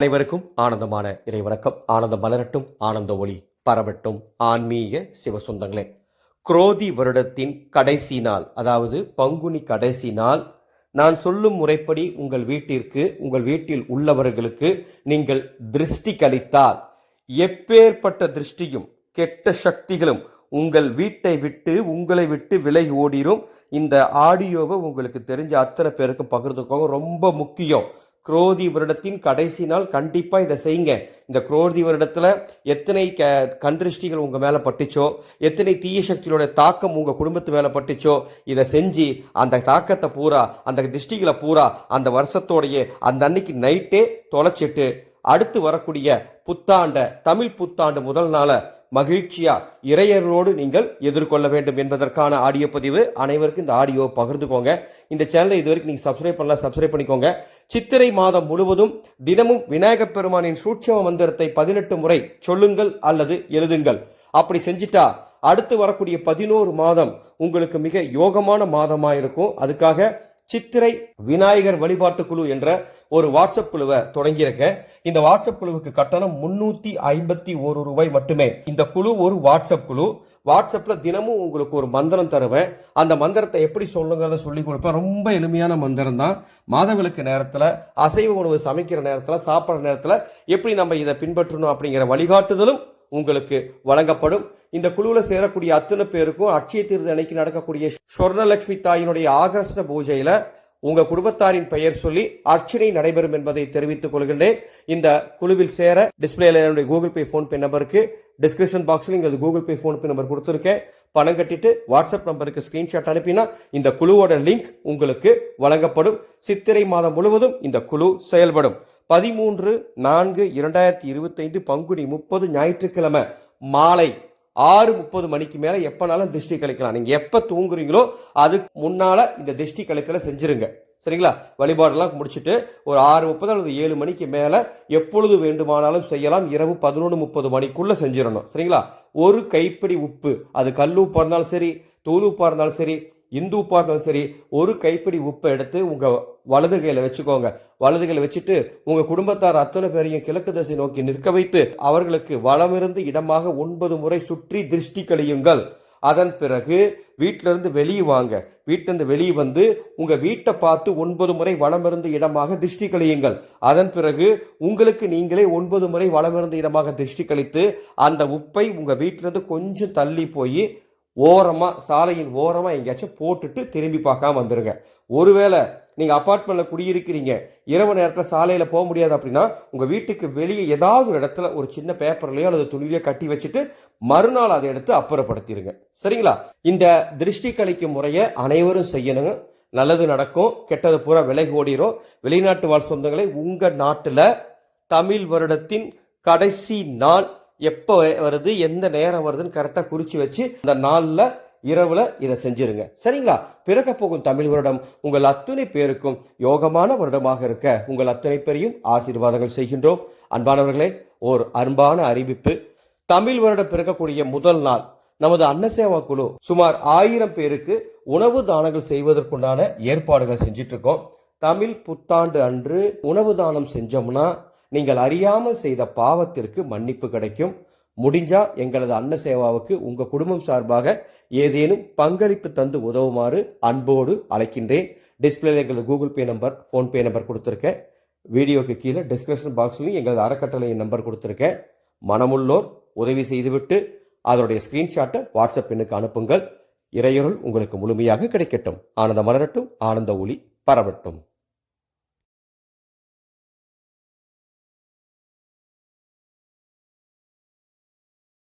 அனைவருக்கும் ஆனந்தமான இறைவணக்கம். ஆனந்தம் மலரட்டும் ஆனந்த ஒளி பரவட்டும். ஆன்மீக சிவசுந்தங்களே குரோதி வருடத்தின் கடைசி நாள் அதாவது பங்குனி கடைசி நாள். நான் சொல்லும் முறைப்படி உங்கள் வீட்டிற்கு உங்கள் வீட்டில் உள்ளவர்களுக்கு நீங்கள் திருஷ்டி கழித்தால் எப்பேற்பட்ட திருஷ்டியும் கெட்ட சக்திகளும் உங்கள் வீட்டை விட்டு உங்களை விட்டு விலகி ஓடிரும். இந்த ஆடியோவை உங்களுக்கு தெரிஞ்ச அத்தனை பேருக்கும் பகிர்ந்துக்கோங்க. ரொம்ப முக்கியம். குரோதி வருடத்தின் கடைசி நாள் கண்டிப்பாக இதை செய்யுங்க. இந்த குரோதி வருடத்தில் எத்தனை க கண்திருஷ்டிகள் உங்கள் மேலே பட்டுச்சோ எத்தனை தீய சக்தியோட தாக்கம் உங்கள் குடும்பத்து மேலே பட்டுச்சோ இதை செஞ்சு அந்த தாக்கத்தை பூரா அந்த திருஷ்டிகளை பூரா அந்த வருஷத்தோடைய அந்த அன்னைக்கு நைட்டே தொலைச்சிட்டு அடுத்து வரக்கூடிய புத்தாண்ட தமிழ் புத்தாண்டு முதல் நாளை மகிழ்ச்சியா இறையரோடு நீங்கள் எதிர்கொள்ள வேண்டும் என்பதற்கான ஆடியோ பதிவு அனைவருக்கும் இந்த ஆடியோ பகிர்ந்துக்கோங்க. இந்த சேனலை இது வரைக்கும் நீங்கள் சப்ஸ்கிரைப் பண்ணலாம் சப்ஸ்கிரைப் பண்ணிக்கோங்க. சித்திரை மாதம் முழுவதும் தினமும் விநாயகப் பெருமானின் சூட்சம மந்திரத்தை பதினெட்டு முறை சொல்லுங்கள் அல்லது எழுதுங்கள். அப்படி செஞ்சிட்டா அடுத்து வரக்கூடிய பதினோரு மாதம் உங்களுக்கு மிக யோகமான மாதமாக இருக்கும் அதுக்காக சித்திரை விநாயகர் வழிபாட்டு குழு என்ற ஒரு வாட்ஸ்அப் குழுவை தொடங்கியிருக்கேன். இந்த வாட்ஸ்அப் குழுவுக்கு கட்டணம் முன்னூத்தி ஐம்பத்தி ஒரு ரூபாய் மட்டுமே. இந்த குழு ஒரு வாட்ஸ்அப் குழு. வாட்ஸ்அப்ல தினமும் உங்களுக்கு ஒரு மந்திரம் தருவேன். அந்த மந்திரத்தை எப்படி சொல்லுங்கிறத சொல்லி கொடுப்பேன். ரொம்ப எளிமையான மந்திரம் தான் மாதவிளக்கு நேரத்தில் அசைவ உணவு சமைக்கிற நேரத்தில் சாப்பிட்ற நேரத்தில் எப்படி நம்ம இதை பின்பற்றணும் அப்படிங்கிற வழிகாட்டுதலும் உங்களுக்கு வழங்கப்படும். இந்த குழுவில் சேரக்கூடிய அத்தனை பேருக்கும் அட்சய தீர்த்த அன்னைக்கு நடக்கக்கூடிய சொர்ணலட்சுமி தாயினுடைய ஆகர்ஷண பூஜையில் உங்கள் குடும்பத்தாரின் பெயர் சொல்லி அர்ச்சனை நடைபெறும் என்பதை தெரிவித்துக் கொள்கின்றேன். இந்த குழுவில் சேர டிஸ்பிளேல என்னுடைய கூகுள் பே ஃபோன் பே நம்பருக்கு டிஸ்கிரிப்ஷன் பாக்ஸில் இங்கே Google Pay PhonePe number கொடுத்துருக்கேன். பணம் கட்டிட்டு வாட்ஸ்அப் நம்பருக்கு ஸ்க்ரீன்ஷாட் அனுப்பினா இந்த குழுவோட லிங்க் உங்களுக்கு வழங்கப்படும். சித்திரை மாதம் முழுவதும் இந்த குழு செயல்படும். பதிமூன்று நான்கு இரண்டாயிரத்தி இருபத்தைந்து பங்குனி முப்பது ஞாயிற்றுக்கிழமை மாலை ஆறு முப்பது மணிக்கு மேலே எப்போனாலும் திருஷ்டி கழிக்கலாம் நீங்கள் எப்போ தூங்குறீங்களோ அதுக்கு முன்னால் இந்த திருஷ்டி கழித்தலை செஞ்சுருங்க. சரிங்களா? வழிபாடெல்லாம் முடிச்சுட்டு ஒரு ஆறு முப்பது அல்லது ஏழு மணிக்கு மேலே எப்பொழுது வேண்டுமானாலும் செய்யலாம். இரவு பதினொன்று முப்பது மணிக்குள்ளே செஞ்சிடணும். சரிங்களா? ஒரு கைப்பிடி உப்பு அது கல் உப்பாக இருந்தாலும் சரி தூள் உப்பாக இருந்தாலும் சரி இந்து உப்பாக இருந்தாலும் சரி ஒரு கைப்பிடி உப்பை எடுத்து உங்கள் வலது கையில் வச்சுக்கோங்க. வலது கையில் வச்சுட்டு உங்கள் குடும்பத்தார் அத்தனை பேரையும் கிழக்கு திசை நோக்கி நிற்க வைத்து அவர்களுக்கு வளமிருந்து இடமாக ஒன்பது முறை சுற்றி திருஷ்டி கழியுங்கள். அதன் பிறகு வீட்டிலிருந்து வெளியே வாங்க. வீட்டிலிருந்து வெளியே வந்து உங்கள் வீட்டை பார்த்து ஒன்பது முறை வளமிருந்து இடமாக திருஷ்டி கழியுங்கள். அதன் பிறகு உங்களுக்கு நீங்களே ஒன்பது முறை வளமிருந்து இடமாக திருஷ்டி கழித்து அந்த உப்பை உங்கள் வீட்டிலிருந்து கொஞ்சம் தள்ளி போய் ஓரமாக சாலையின் ஓரமாக எங்கேயாச்சும் போட்டுட்டு திரும்பி பார்க்காம வந்துடுங்க ஒருவேளை நீங்கள் அப்பார்ட்மெண்ட்டில் குடியிருக்கிறீங்க இரவு நேரத்தில் சாலையில் போக முடியாது அப்படின்னா உங்கள் வீட்டுக்கு வெளியே ஏதாவது ஒரு இடத்துல ஒரு சின்ன பேப்பர்லையோ அல்லது துணிலையோ கட்டி வச்சுட்டு மறுநாள் அதை எடுத்து அப்புறப்படுத்திடுங்க சரிங்களா? இந்த திருஷ்டி கழிக்கும் முறையை அனைவரும் செய்யணுங்க. நல்லது நடக்கும் கெட்டது பூரா விலகி ஓடிரும். வெளிநாட்டு வாழ் சொந்தங்களை உங்கள் நாட்டில் தமிழ் வருடத்தின் கடைசி நாள் எப்போ வருது எந்த நேரம் வருதுன்னு கரெக்டாக குறித்து வச்சு அந்த நாளில் இரவில் இதை செஞ்சிருங்க. சரிங்களா? பிறக்க போகும் தமிழ் வருடம் உங்கள் அத்தனை பேருக்கும் யோகமான வருடமாக இருக்க உங்கள் அத்தனை பேரையும் ஆசீர்வாதங்கள் செய்கின்றோம். அன்பானவர்களே ஓர் அன்பான அறிவிப்பு. தமிழ் வருடம் பிறக்கக்கூடிய முதல் நாள் நமது அன்னசேவா குழு சுமார் ஆயிரம் பேருக்கு உணவு தானங்கள் செய்வதற்குண்டான ஏற்பாடுகள் செஞ்சிட்ருக்கோம். தமிழ் புத்தாண்டு அன்று உணவு தானம் செஞ்சோம்னா நீங்கள் அறியாமல் செய்த பாவத்திற்கு மன்னிப்பு கிடைக்கும். முடிஞ்சா எங்களது அன்ன சேவாவுக்கு உங்கள் குடும்பம் சார்பாக ஏதேனும் பங்களிப்பு தந்து உதவுமாறு அன்போடு அழைக்கின்றேன். டிஸ்பிளேல எங்களது Google Pay number PhonePe number கொடுத்துருக்கேன். வீடியோக்கு கீழே டிஸ்கிரிப்ஷன் பாக்ஸ்லையும் எங்களது அறக்கட்டளையின் நம்பர் கொடுத்துருக்கேன். மனமுள்ளோர் உதவி செய்துவிட்டு அதனுடைய ஸ்கிரீன்ஷாட்டை வாட்ஸ்அப் எண்ணுக்கு அனுப்புங்கள். இறையொருள் உங்களுக்கு முழுமையாக கிடைக்கட்டும். ஆனந்த மலரட்டும் ஆனந்த ஒளி பரவட்டும்.